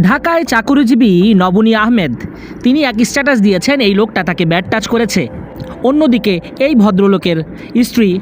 ঢাকায় চাকুরিজীবী নবনী আহমেদ। তিনি এক স্ট্যাটাস দিয়েছেন, এই লোকটা তাকে ব্যাড টাচ করেছে। অন্যদিকে এই ভদ্রলোকের স্ত্রী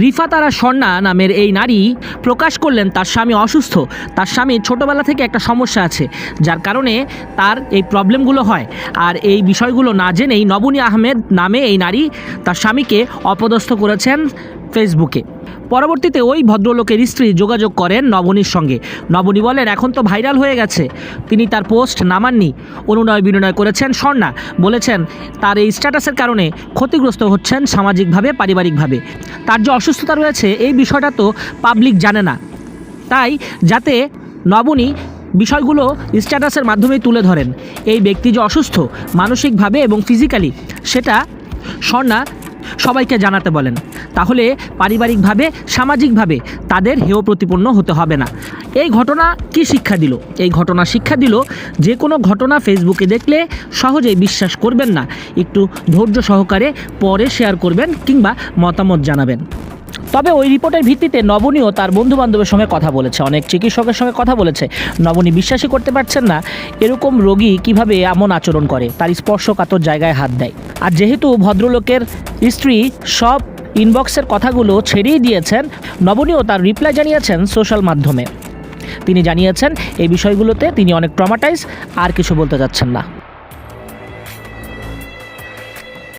রিফাতারা স্বর্ণা নামের এই নারী প্রকাশ করলেন, তার স্বামী অসুস্থ। তার স্বামী ছোটোবেলা থেকে একটা সমস্যা আছে, যার কারণে তার এই প্রবলেমগুলো হয়। আর এই বিষয়গুলো না জেনেই নবনী আহমেদ নামে এই নারী তার স্বামীকে অপদস্থ করেছেন ফেসবুকে পরবর্তীতে ওই ভদ্রলোকের স্ত্রী যোগাযোগ করেন নবনীর সঙ্গে। নবনী বলেন, এখন তো ভাইরাল হয়ে গেছে। তিনি তার পোস্ট নামাননি অনুনয় বিনয় করেছেন স্বর্ণা। বলেছেন, তার এই স্ট্যাটাসের কারণে ক্ষতিগ্রস্ত হচ্ছেন সামাজিকভাবে, পারিবারিকভাবে। তার যে অসুস্থতা রয়েছে, এই বিষয়টা তো পাবলিক জানে না। তাই যাতে নবনী বিষয়গুলো স্ট্যাটাসের মাধ্যমে তুলে ধরেন। এই ব্যক্তি যে অসুস্থ, মানসিকভাবে এবং ফিজিক্যালি, সেটা স্বর্ণা সবাইকে জানাতে বলেন। তাহলে পারিবারিকভাবে, সামাজিকভাবে তাদের হেয় প্রতিপন্ন হতে হবে না। এই ঘটনা কি শিক্ষা দিল? এই ঘটনা শিক্ষা দিল যে কোনো ঘটনা ফেসবুকে দেখলে সহজেই বিশ্বাস করবেন না। একটু ধৈর্য সহকারে পরে শেয়ার করবেন কিংবা মতামত জানাবেন। তবে ওই রিপোর্টের ভিত্তিতে নবনীও তার বন্ধু বান্ধবের সঙ্গে কথা বলেছে। অনেক চিকিৎসকের সঙ্গে কথা বলেছে। নবনী বিশ্বাসই করতে পারছেন না এরকম রোগী কীভাবে এমন আচরণ করে। তার স্পর্শকাতর জায়গায় হাত দেয়। আর যেহেতু ভদ্রলোকের স্ত্রী সব ইনবক্সের কথাগুলো ছেড়েই দিয়েছেন, নবনীও তার রিপ্লাই জানিয়েছেন সোশ্যাল মাধ্যমে। তিনি জানিয়েছেন, এই বিষয়গুলোতে তিনি অনেক ট্রমাটাইজ আর কিছু বলতে চাচ্ছেন না।